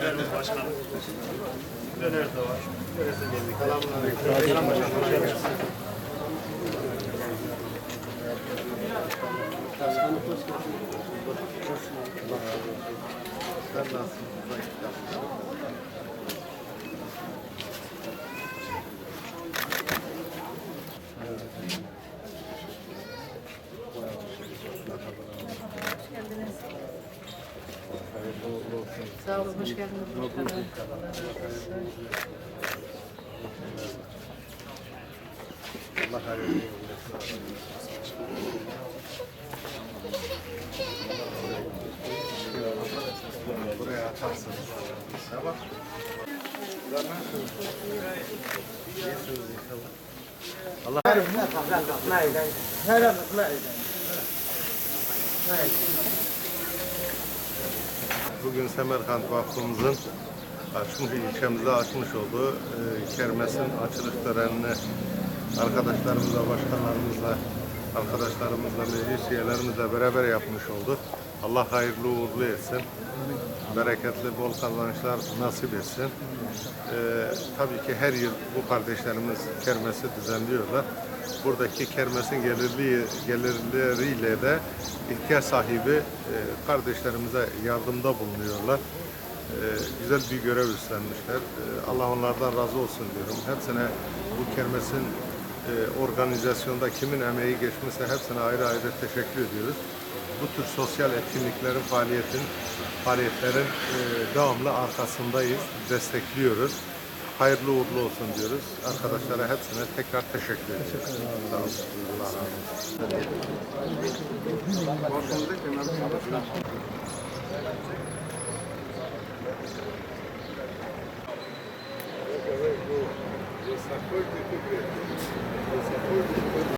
Başkanım. Döner de var. Neresi geldik? Selamünaleyküm. Selam başkanım. Hoş geldiniz. Sen nasılsın? Sağ olun, hoş geldiniz. Allah hayırlı. Buraya atarsınız. Tamam. İyisiniz inşallah. Bugün Semerkant Vakfımızın açmış, ilçemizde açmış olduğu e, kermesin açılış törenini arkadaşlarımızla, başkanlarımızla, arkadaşlarımızla, meclis üyelerimizle beraber yapmış olduk. Allah hayırlı uğurlu etsin. Bereketli, bol kazançlar nasip etsin. E, tabii ki her yıl bu kardeşlerimiz kermesi düzenliyorlar. Buradaki kermesin gelirliği, gelirleriyle de ihtiyaç sahibi e, kardeşlerimize yardımda bulunuyorlar. Ee, güzel bir görev üstlenmişler. Ee, Allah onlardan razı olsun diyorum. Hepsine bu kermesin e, organizasyonda kimin emeği geçmişse hepsine ayrı ayrı teşekkür ediyoruz. Bu tür sosyal etkinliklerin, faaliyetin, faaliyetlerin e, devamlı arkasındayız, destekliyoruz. Hayırlı uğurlu olsun diyoruz. Arkadaşlara hepsine tekrar teşekkür ediyoruz. Sağ olun. Allah razı olsun.